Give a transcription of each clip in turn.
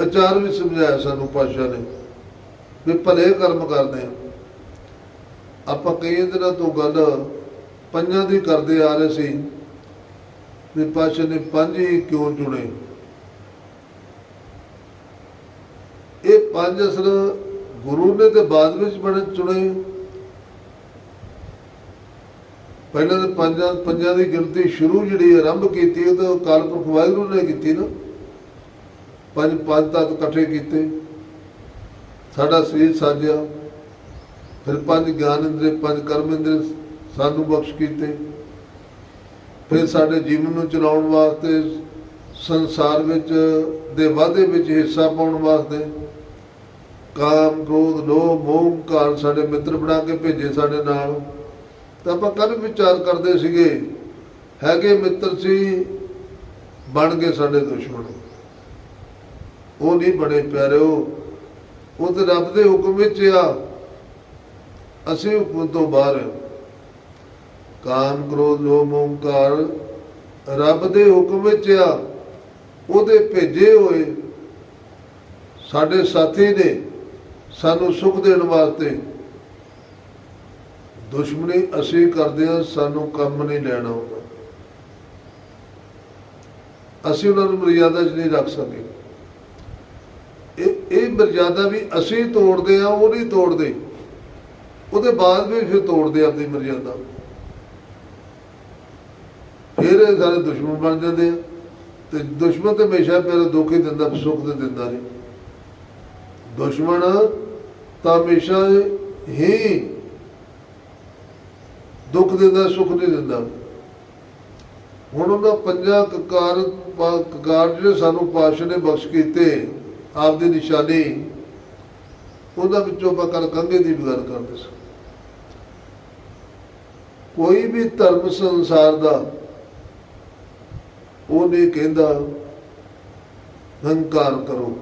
ਆਚਾਰ ਵੀ ਸਮਝਾਇਆ ਸਾਨੂੰ ਪਾਸ਼ਾ ਨੇ ਵੀ ਭਲੇ ਕਰਮ ਕਰਦੇ ਆ। ਆਪਾਂ ਕਈ ਦਿਨਾਂ ਤੋਂ ਗੱਲ ਪੰਜਾਂ ਦੀ ਕਰਦੇ ਆ ਰਹੇ ਸੀ ਵੀ ਪਾਸ਼ਾ ਨੇ ਪੰਜ ਹੀ ਕਿਉਂ ਚੁਣੇ? ਇਹ ਪੰਜ ਅਸਲ ਗੁਰੂ ਨੇ ਤੇ ਬਾਅਦ ਵਿੱਚ ਬਣੇ ਚੁਣੇ। ਪਹਿਲਾਂ ਤਾਂ ਪੰਜਾਂ ਪੰਜਾਂ ਦੀ ਗਿਣਤੀ ਸ਼ੁਰੂ ਜਿਹੜੀ ਆਰੰਭ ਕੀਤੀ ਉਹ ਤਾਂ ਕਾਲਪੁਰਖ ਵਾਹਿਗੁਰੂ ਨੇ ਕੀਤੀ ਨਾ। ਪੰਜ ਪੰਜ ਤੱਤ ਇਕੱਠੇ ਕੀਤੇ। ਸਾਡਾ ਸਰੀਰ ਸਾਜਿਆ। ਫਿਰ ਪੰਜ ਗਿਆਨ ਇੰਦਰੀ ਪੰਜ ਕਰਮ ਇੰਦਰੀ ਸਾਨੂੰ ਬਖਸ਼ ਕੀਤੇ। ਫਿਰ ਸਾਡੇ ਜੀਵਨ ਨੂੰ ਚਲਾਉਣ ਵਾਸਤੇ, ਸੰਸਾਰ ਵਿੱਚ ਦੇ ਵਾਅਦੇ ਵਿੱਚ ਹਿੱਸਾ ਪਾਉਣ ਵਾਸਤੇ ਕਾਮ, ਕ੍ਰੋਧ, ਲੋਭ, ਮੋਹ ਘਰ ਸਾਡੇ ਮਿੱਤਰ ਬਣਾ ਕੇ ਭੇਜੇ ਸਾਡੇ ਨਾਲ। ਤਾਂ ਆਪਾਂ ਕੱਲ ਵਿਚਾਰ ਕਰਦੇ ਸੀਗੇ, ਹੈਗੇ ਮਿੱਤਰ ਸੀ, ਬਣ ਗਏ ਸਾਡੇ ਦੁਸ਼ਮਣ। ਉਹ ਨਹੀਂ ਬਣੇ ਪਿਆਰਿਓ, ਉਹ ਤੇ ਰੱਬ ਦੇ ਹੁਕਮ ਵਿੱਚ ਆ। ਅਸੀਂ ਹੁਕਮ ਤੋਂ ਬਾਹਰ ਕਾਮ, ਕ੍ਰੋਧ, ਲੋਭ ਮੋਹ ਰੱਬ ਦੇ ਹੁਕਮ ਵਿੱਚ ਆ। ਉਹਦੇ ਭੇਜੇ ਹੋਏ ਸਾਡੇ ਸਾਥੀ ਨੇ ਸਾਨੂੰ ਸੁਖ ਦੇਣ ਵਾਸਤੇ। ਦੁਸ਼ਮਣੀ ਅਸੀਂ ਕਰਦੇ ਹਾਂ, ਸਾਨੂੰ ਕੰਮ ਨਹੀਂ ਲੈਣਾ ਹੁੰਦਾ ਅਸੀਂ ਉਹਨਾਂ ਨੂੰ ਮਰਿਆਦਾ 'ਚ ਨਹੀਂ ਰੱਖ ਸਕੇ। ਇਹ ਮਰਜ਼ਾਦਾ ਵੀ ਅਸੀਂ ਤੋੜਦੇ ਆ ਉਹ ਨਹੀਂ ਤੋੜਦੇ। ਉਹਦੇ ਬਾਅਦ ਵੀ ਫਿਰ ਤੋੜਦੇ ਆਪਣੀ ਮਰਜ਼ਾਦਾ। ਫਿਰ ਸਾਰੇ ਦੁਸ਼ਮਣ ਬਣ ਜਾਂਦੇ ਆ। ਤੇ ਦੁਸ਼ਮਣ ਤੇ ਹਮੇਸ਼ਾ ਪਹਿਲਾਂ ਦੁੱਖ ਹੀ ਦਿੰਦਾ, ਸੁੱਖ ਤੇ ਦਿੰਦਾ ਨਹੀਂ। ਦੁਸ਼ਮਣ ਤਾਂ ਹਮੇਸ਼ਾ ਹੀ ਦੁੱਖ ਦਿੰਦਾ, ਸੁੱਖ ਨਹੀਂ ਦਿੰਦਾ। ਹੁਣ ਉਹਨਾਂ ਪੰਜਾਂ ਕਕਾਰ ਕਕਾਰ ਜਿਹੜੇ ਸਾਨੂੰ ਪਾਸ਼ਾ ਨੇ ਬਖਸ਼ ਕੀਤੇ ਆਪ ਦੀ ਨਿਸ਼ਾਨੀ ਉਹਦਾ ਵਿੱਚੋਂ ਆਪਾਂ ਕੱਲ ਕੰਗੇ ਦੀ ਵੀ ਗੱਲ ਕਰਦੇ ਸੀ। ਕੋਈ ਵੀ ਧਰਮ ਸੰਸਾਰ ਦਾ ਉਹ ਨਹੀਂ ਕਹਿੰਦਾ, ਹੰਕਾਰ ਕਰੋ।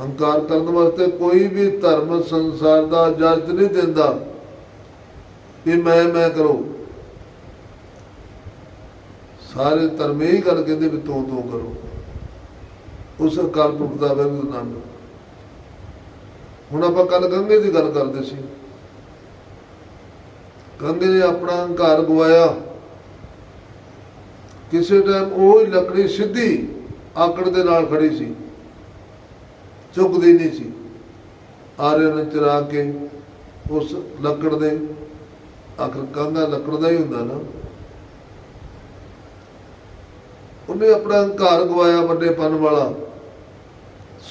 ਹੰਕਾਰ ਕਰਨ ਵਾਸਤੇ ਕੋਈ ਵੀ ਧਰਮ ਸੰਸਾਰ ਦਾ ਇਜਾਜ਼ਤ ਨਹੀਂ ਦਿੰਦਾ ਕਿ ਮੈਂ ਮੈਂ ਕਰੋ। ਸਾਰੇ ਧਰਮ ਇਹ ਗੱਲ ਕਹਿੰਦੇ ਵੀ ਤੂੰ ਤੂੰ ਕਰੋ। ਉਸ ਅਕਾਲ ਪੁਰਖ ਦਾ ਵੈਗੁਰੂ ਨਾਮ ਹੁਣ ਆਪਾਂ ਕੱਲ ਗੰਗੇ ਦੀ ਗੱਲ ਕਰਦੇ ਸੀ। ਗੰਗੇ ਨੇ ਆਪਣਾ ਹੰਕਾਰ ਗਵਾਇਆ। ਕਿਸੇ ਟਾਈਮ ਉਹ ਹੀ ਲੱਕੜੀ ਸਿੱਧੀ ਆਕੜ ਦੇ ਨਾਲ ਖੜੀ ਸੀ। ਝੁਕਦੀ ਨਹੀਂ ਸੀ। ਆਰਿਆ ਨੇ ਚਰਾ ਕੇ ਉਸ ਲੱਕੜ ਦੇ, ਆਖਰ ਕਾਂਗਾ ਲੱਕੜ ਦਾ ਹੀ ਹੁੰਦਾ ਨਾ। ਉਹਨੇ ਆਪਣਾ ਹੰਕਾਰ ਗਵਾਇਆ ਵੱਡੇ ਪਨ ਵਾਲਾ।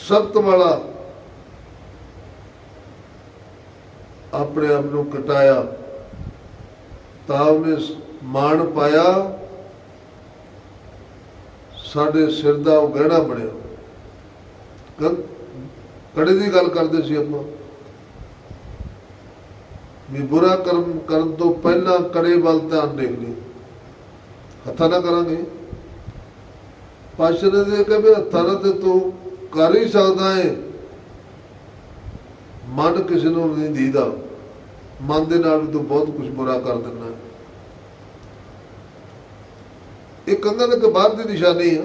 ਸਖਤ ਵਾਲਾ ਆਪਣੇ ਆਪ ਨੂੰ ਕਟਾਇਆ, ਤਾਂ ਉਹਨੇ ਮਾਣ ਪਾਇਆ, ਸਾਡੇ ਸਿਰ ਦਾ ਉਹ ਗਹਿਣਾ ਬਣਿਆ। ਕੜੇ ਦੀ ਗੱਲ ਕਰਦੇ ਸੀ ਆਪਾਂ। ਵੀ ਬੁਰਾ ਕਰਮ ਕਰਨ ਤੋਂ ਪਹਿਲਾਂ ਕੜੇ ਵੱਲ ਧਿਆਨ ਦੇਖ ਲਈ ਹੱਥਾਂ ਨਾ ਕਰਾਂਗੇ। ਪਾਸ਼ਾ ਨੇ ਦੇ ਕੇ ਵੀ ਹੱਥਾਂ ਨਾਲ ਤੇ ਤੂੰ ਕਰ ਹੀ ਸਕਦਾ ਹੈ ਮਨ ਕਿਸੇ ਨੂੰ ਨਹੀਂ ਦੀਦਾ। ਮਨ ਦੇ ਨਾਲ ਵੀ ਤੂੰ ਬਹੁਤ ਕੁਝ ਬੁਰਾ ਕਰ ਦਿੰਦਾ। ਇਹ ਕੰਗਨ ਇੱਕ ਬਾਹਰ ਦੀ ਨਿਸ਼ਾਨੀ ਆ।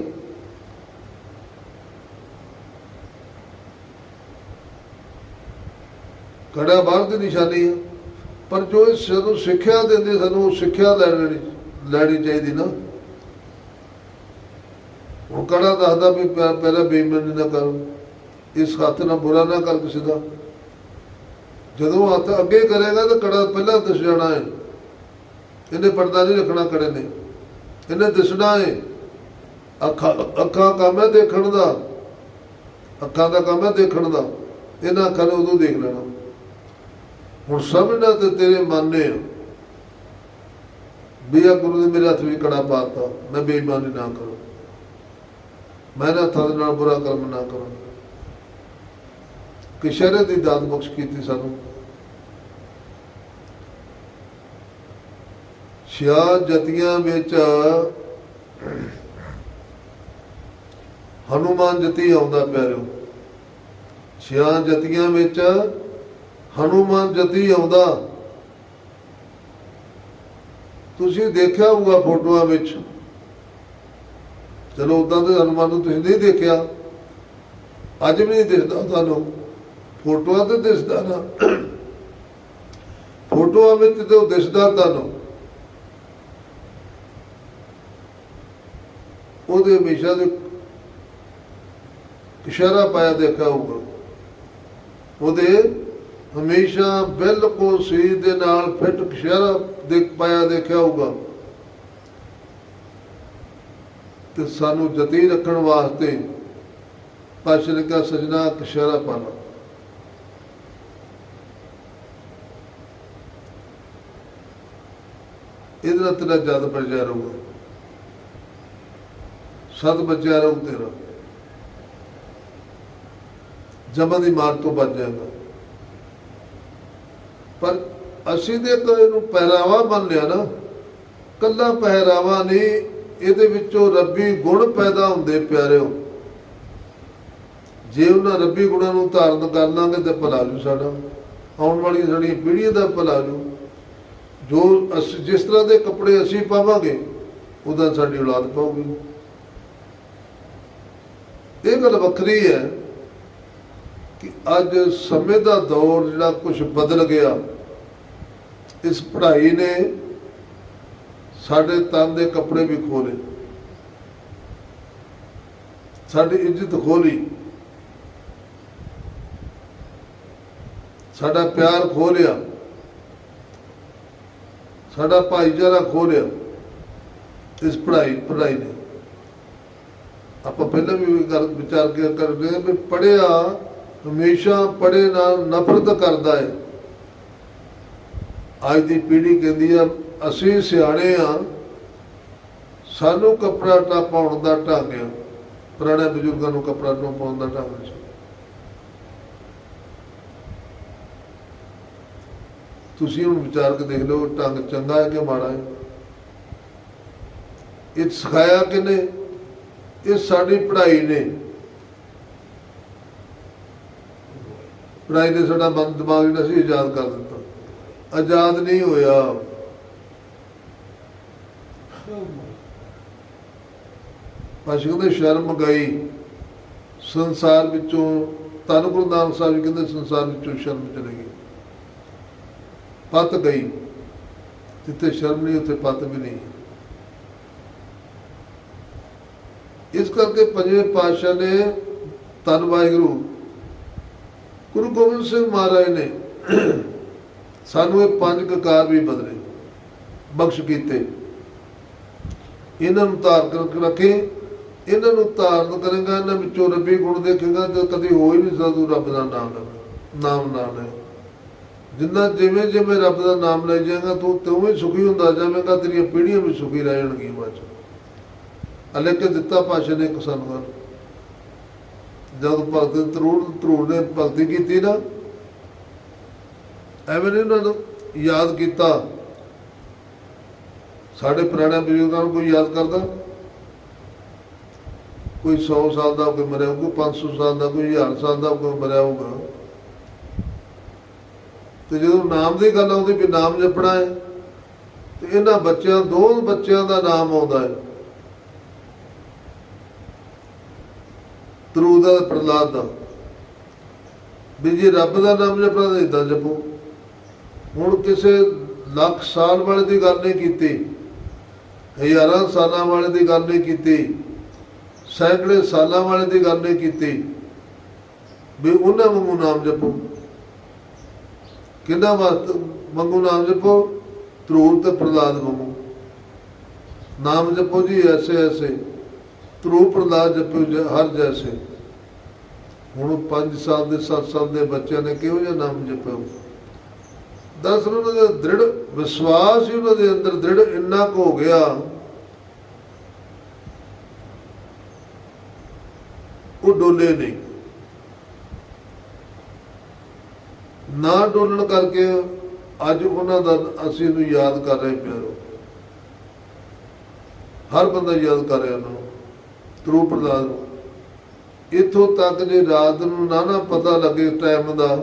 ਕੜਾ ਬਾਹਰ ਦੀ ਨਿਸ਼ਾਨੀ ਆ। ਪਰ ਜੋ ਇਹ ਸਾਨੂੰ ਸਿੱਖਿਆ ਦਿੰਦੇ, ਸਾਨੂੰ ਸਿੱਖਿਆ ਲੈ ਲੈਣੀ ਲੈਣੀ ਚਾਹੀਦੀ ਨਾ। ਕੜਾ ਦੱਸਦਾ ਵੀ ਪਹਿਲਾਂ ਬੇਈਮਾਨੀ ਨਾ ਕਰੋ, ਇਸ ਹੱਥ ਨਾਲ ਬੁਰਾ ਨਾ ਕਰ ਕਿਸੇ ਦਾ। ਜਦੋਂ ਹੱਥ ਅੱਗੇ ਕਰੇਗਾ ਤਾਂ ਕੜਾ ਪਹਿਲਾਂ ਦਿਸ ਜਾਣਾ ਹੈ ਇਹਨੇ ਪਰਦਾ ਨਹੀਂ ਰੱਖਣਾ ਕੜੇ ਨੇ। ਇਹਨੇ ਦਿਸਣਾ ਹੈ ਅੱਖਾਂ ਅੱਖਾਂ ਕੰਮ ਹੈ ਦੇਖਣ ਦਾ। ਅੱਖਾਂ ਦਾ ਕੰਮ ਹੈ ਦੇਖਣ ਦਾ। ਇਹਨਾਂ ਅੱਖਾਂ ਨੇ ਉਦੋਂ ਦੇਖ ਲੈਣਾ। ਹੁਣ ਸਮਝਣਾ ਤੇ ਤੇਰੇ ਮਨ ਨੇ। ਵੀ ਆ ਗੁਰੂ ਨੇ ਮੇਰੇ ਹੱਥ ਵੀ ਕੜਾ ਪਾਤਾ ਮੈਂ ਬੇਈਮਾਨੀ ਨਾ ਕਰਾਂ। ਮੈਂ ਨਾ ਹੱਥਾਂ ਦੇ ਨਾਲ ਬੁਰਾ ਕਰਮ ਨਾ ਕਰਾਂ। ਕਿ ਸ਼ਰਤ ਦੀ ਦਾਤ ਬਖਸ਼ ਕੀਤੀ ਸਾਨੂੰ। ਛਿਆ ਜਤੀਆਂ ਵਿੱਚ ਹਨੂਮਾਨ ਜਤੀ ਆਉਂਦਾ ਪਿਆਰਿਓ। ਛਿਆ ਜਤੀਆਂ ਵਿੱਚ ਹਨੂਮਾਨ ਜਤੀ ਆਉਂਦਾ। ਤੁਸੀਂ ਦੇਖਿਆ ਹੋਊਗਾ ਫੋਟੋਆਂ ਵਿੱਚ। ਚਲੋ ਉਦਾਂ ਤੇ ਹਨੂਮਾਨ ਨੂੰ ਤੁਸੀਂ ਨਹੀਂ ਦੇਖਿਆ। ਅੱਜ ਵੀ ਨਹੀਂ ਦਿਸਦਾ ਤੁਹਾਨੂੰ। ਫੋਟੋਆਂ ਤੇ ਦਿਸਦਾ ਨਾ। ਫੋਟੋਆਂ ਵਿੱਚ ਤੇ ਉਹ ਦਿਸਦਾ ਤੁਹਾਨੂੰ। ਉਹਦੇ ਹਮੇਸ਼ਾ ਦੇ ਇਸ਼ਾਰਾ ਪਾਇਆ ਦੇਖਿਆ ਹੋਊਗਾ। ਉਹਦੇ ਹਮੇਸ਼ਾ ਬਿਲਕੁਲ ਸਰੀਰ ਦੇ ਨਾਲ ਫਿੱਟ ਇਸ਼ਾਰਾ ਦੇਖ ਪਾਇਆ ਦੇਖਿਆ ਹੋਊਗਾ। ਤੇ ਸਾਨੂੰ ਜਤੀ ਰੱਖਣ ਵਾਸਤੇ ਪਾਸ਼ਾ ਕਾ ਸਜਣਾ ਇਸ਼ਾਰਾ ਪਾਣਾ। ਇਹਦੇ ਨਾਲ ਤੇਰਾ ਜਦ ਬਚਿਆ ਰਹੂਗਾ। ਸਤ ਬਚਿਆ ਰਹੂ ਤੇਰਾ। ਜਮਾਂ ਦੀ ਮਾਰ ਤੋਂ ਬਚ ਜਾਏਗਾ। ਪਰ ਅਸੀਂ ਦੇ ਤਾਂ ਇਹਨੂੰ ਪਹਿਰਾਵਾ ਮੰਨ ਲਿਆ ਨਾ, ਕੱਲਾ ਪਹਿਰਾਵਾ ਨਹੀਂ ਇਹਦੇ ਵਿੱਚੋਂ ਰੱਬੀ ਗੁਣ ਪੈਦਾ ਹੁੰਦੇ ਪਿਆਰਿਓ। ਜੇ ਉਹਨਾਂ ਰੱਬੀ ਗੁਣਾਂ ਨੂੰ ਧਾਰਨ ਕਰ ਲਾਂਗੇ ਤੇ ਭਲਾ ਜੂ ਸਾਡਾ। ਆਉਣ ਵਾਲੀ ਸਾਡੀ ਪੀੜ੍ਹੀ ਦਾ ਭਲਾ ਜੂ। ਜੋ ਅਸੀਂ, ਜਿਸ ਤਰ੍ਹਾਂ ਦੇ ਕੱਪੜੇ ਅਸੀਂ ਪਾਵਾਂਗੇ, ਉਹਦਾ ਸਾਡੀ ਔਲਾਦ ਪਾਉਗੀ ਇਹ ਗੱਲ ਵੱਖਰੀ ਹੈ ਕਿ ਅੱਜ ਸਮੇਂ ਦਾ ਦੌਰ ਜਿਹੜਾ ਕੁਝ ਬਦਲ ਗਿਆ, ਇਸ ਪੜ੍ਹਾਈ ਨੇ ਸਾਡੇ ਤਨ ਦੇ ਕੱਪੜੇ ਵੀ ਖੋਲੇ। ਸਾਡੀ ਇੱਜ਼ਤ ਖੋਲੀ। ਸਾਡਾ ਪਿਆਰ ਖੋਲਿਆ। ਸਾਡਾ ਭਾਈਚਾਰਾ ਖੋਲਿਆ। ਇਸ ਪੜ੍ਹਾਈ ਪੜ੍ਹਾਈ ਨੇ। ਆਪਾਂ ਪਹਿਲਾਂ ਵੀ ਇਹ ਗੱਲ ਵਿਚਾਰ ਕੇ ਕਰਦੇ ਹਾਂ ਵੀ ਪੜਿਆ ਹਮੇਸ਼ਾ ਪੜੇ ਨਾਲ ਨਫ਼ਰਤ ਕਰਦਾ ਹੈ। ਅੱਜ ਦੀ ਪੀੜ੍ਹੀ ਕਹਿੰਦੀ ਆ ਅਸੀਂ ਸਿਆਣੇ ਆ, ਸਾਨੂੰ ਕੱਪੜਾ ਨਾ ਪਾਉਣ ਦਾ ਢੰਗ ਆ, ਪੁਰਾਣੇ ਬਜ਼ੁਰਗਾਂ ਨੂੰ ਕੱਪੜਾ ਟਾ ਪਾਉਣ ਦਾ ਢੰਗ ਸੀ ਤੁਸੀਂ ਹੁਣ ਵਿਚਾਰ ਕੇ ਦੇਖ ਲਓ, ਢੰਗ ਚੰਗਾ ਹੈ ਕਿ ਮਾੜਾ ਹੈ? ਇਹ ਸਿਖਾਇਆ ਕਿਨੇ ਇਹ ਸਾਡੀ ਪੜ੍ਹਾਈ ਨੇ। ਪੜ੍ਹਾਈ ਨੇ ਸਾਡਾ ਮਨ, ਦਿਮਾਗ ਜਿਹੜਾ ਸੀ ਆਜ਼ਾਦ ਕਰ ਦਿੱਤਾ। ਆਜ਼ਾਦ ਨਹੀਂ ਹੋਇਆ। ਪਾਸ਼ਾ ਕਹਿੰਦੇ ਸ਼ਰਮ ਗਈ ਸੰਸਾਰ ਵਿੱਚੋਂ ਤਨ ਗੁਰੂ ਨਾਨਕ ਸਾਹਿਬ ਜੀ ਕਹਿੰਦੇ ਸੰਸਾਰ ਵਿੱਚੋਂ ਸ਼ਰਮ ਚਲੇ ਗਈ। ਪਤ ਗਈ। ਜਿੱਥੇ ਸ਼ਰਮ ਨਹੀਂ, ਉੱਥੇ ਪਤ ਵੀ ਨਹੀਂ। ਇਸ ਕਰਕੇ ਪੰਜਵੇਂ ਪਾਤਸ਼ਾਹ ਨੇ ਧੰਨ ਵਾਹਿਗੁਰੂ ਗੁਰੂ ਗੋਬਿੰਦ ਸਿੰਘ ਮਹਾਰਾਜ ਨੇ ਸਾਨੂੰ ਇਹ ਪੰਜ ਕਕਾਰ ਵੀ ਬਦਲੇ, ਬਖਸ਼ ਕੀਤੇ। ਇਹਨਾਂ ਨੂੰ ਧਾਰ ਕਰਕੇ ਰੱਖੇ। ਇਹਨਾਂ ਨੂੰ ਧਾਰਨ ਕਰੇਗਾ, ਇਹਨਾਂ ਵਿੱਚੋਂ ਰੱਬੀ ਗੁਣ ਦੇਖੇਗਾ ਤੇ ਕਦੀ ਹੋ ਹੀ ਨਹੀਂ ਸਕਦਾ ਰੱਬ ਦਾ ਨਾਮ ਨਾਮ ਨਾ ਲੈ। ਜਿੰਨਾ ਜਿਵੇਂ ਜਿਵੇਂ ਰੱਬ ਦਾ ਨਾਮ ਲੈ ਜਾਏਗਾ, ਤੂੰ ਤਿਵੇਂ ਸੁਖੀ ਹੁੰਦਾ ਜਾਵੇਂਗਾ, ਤੇਰੀਆਂ ਪੀੜ੍ਹੀਆਂ ਵੀ ਸੁਖੀ ਰਹਿ ਜਾਣਗੀਆਂ ਬਾਅਦ ਅਲੇ ਕੇ ਦਿੱਤਾ ਪਾਸ਼ਾ ਨੇ ਇੱਕ ਸਾਨੂੰ ਜਦ ਭਗਤ ਤਰੂੜ ਤਰੂੜ ਨੇ ਭਗਤੀ ਕੀਤੀ ਨਾ, ਐਵੇਂ ਨੀ ਉਹਨਾਂ ਨੂੰ ਯਾਦ ਕੀਤਾ। ਸਾਡੇ ਪੁਰਾਣੇ ਬਜ਼ੁਰਗਾਂ ਨੂੰ ਕੋਈ ਯਾਦ ਕਰਦਾ? ਕੋਈ 100 ਸਾਲ ਦਾ ਕੋਈ ਮਰਿਆ ਹੋਊਗਾ 500 ਸਾਲ ਦਾ ਕੋਈ 1000 ਸਾਲ ਦਾ ਕੋਈ ਮਰਿਆ ਹੋਊਗਾ। ਤੇ ਜਦੋਂ ਨਾਮ ਦੀ ਗੱਲ ਆਉਂਦੀ, ਵੀ ਨਾਮ ਜਪਣਾ ਹੈ, ਤੇ ਇਹਨਾਂ ਬੱਚਿਆਂ, ਦੋ ਬੱਚਿਆਂ ਦਾ ਨਾਮ ਆਉਂਦਾ ਹੈ। ਤਰੂ ਦਾ ਪ੍ਰਹਲਾਦ ਦਾ। ਵੀ ਜੇ ਰੱਬ ਦਾ ਨਾਮ ਜਪਣਾ ਤਾਂ ਇਦਾਂ ਜਪੋ। ਹੁਣ ਕਿਸੇ ਲੱਖ ਸਾਲ ਵਾਲੇ ਦੀ ਗੱਲ ਨਹੀਂ ਕੀਤੀ। ਹਜ਼ਾਰਾਂ ਸਾਲਾਂ ਵਾਲੇ ਦੀ ਗੱਲ ਨਹੀਂ ਕੀਤੀ, ਸੈਂਕੜੇ ਸਾਲਾਂ ਵਾਲੇ ਦੀ ਗੱਲ ਨਹੀਂ ਕੀਤੀ, ਵੀ ਉਹਨਾਂ ਵਾਂਗੂ ਨਾਮ ਜਪੋ। ਕਿੰਨਾ ਵਾਸਤੇ ਮੰਗੂ ਨਾਮ ਜਪੋ? ਧਰੂਰ ਤੇ ਪ੍ਰਹਲਾਦ ਵਾਂਗੂ। ਨਾਮ ਜਪੋ ਜੀ ਐਸੇ ਐਸੇ ਧਰੂਪ ਪ੍ਰਹਲਾਦ ਜਪੋ ਹਰ ਜੈਸੇ। ਹੁਣ 5 ਸਾਲ ਦੇ 7 ਸਾਲ ਦੇ ਬੱਚਿਆਂ ਨੇ ਕਿਹੋ ਜਿਹਾ ਨਾਮ ਜਪਿਆ? ਦਰਅਸਲ ਉਹਨਾਂ ਦਾ ਦ੍ਰਿੜ, ਵਿਸ਼ਵਾਸ ਹੀ ਉਹਨਾਂ ਦੇ ਅੰਦਰ ਦ੍ਰਿੜ ਇੰਨਾ ਕੁ ਹੋ ਗਿਆ। ਉਹ ਡੋਲੇ ਨਹੀਂ। ਨਾ ਡੋਲਣ ਕਰਕੇ ਅੱਜ ਉਹਨਾਂ ਦਾ ਅਸੀਂ ਨੂੰ ਯਾਦ ਕਰ ਰਹੇ ਪਿਆਰੋ। ਹਰ ਬੰਦਾ ਯਾਦ ਕਰ ਰਿਹਾ ਉਹਨੂੰ ਨੂੰ ਤਰੂ ਪ੍ਰਦਾਨ ਨੂੰ ਇੱਥੋਂ ਤੱਕ ਜੇ ਰਾਤ ਨੂੰ ਨਾ ਨਾ ਪਤਾ ਲੱਗੇ ਟਾਈਮ ਦਾ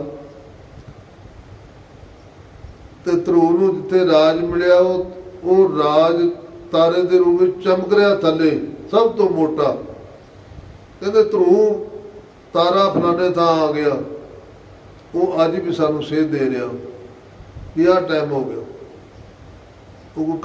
ਤੇ ਧਰੂ ਨੂੰ ਜਿੱਥੇ ਰਾਜ ਮਿਲਿਆ, ਉਹ ਉਹ ਰਾਜ ਤਾਰੇ ਦੇ ਰੂਪ ਵਿੱਚ ਚਮਕ ਰਿਹਾ ਥੱਲੇ, ਸਭ ਤੋਂ ਮੋਟਾ। ਕਹਿੰਦੇ ਧਰੂ ਤਾਰਾ ਫਲਾਣੇ ਥਾਂ ਆ ਗਿਆ। ਉਹ ਅੱਜ ਵੀ ਸਾਨੂੰ ਸੇਧ ਦੇ ਰਿਹਾ। ਵੀ ਆਹ ਟਾਈਮ ਹੋ ਗਿਆ। ਉਹ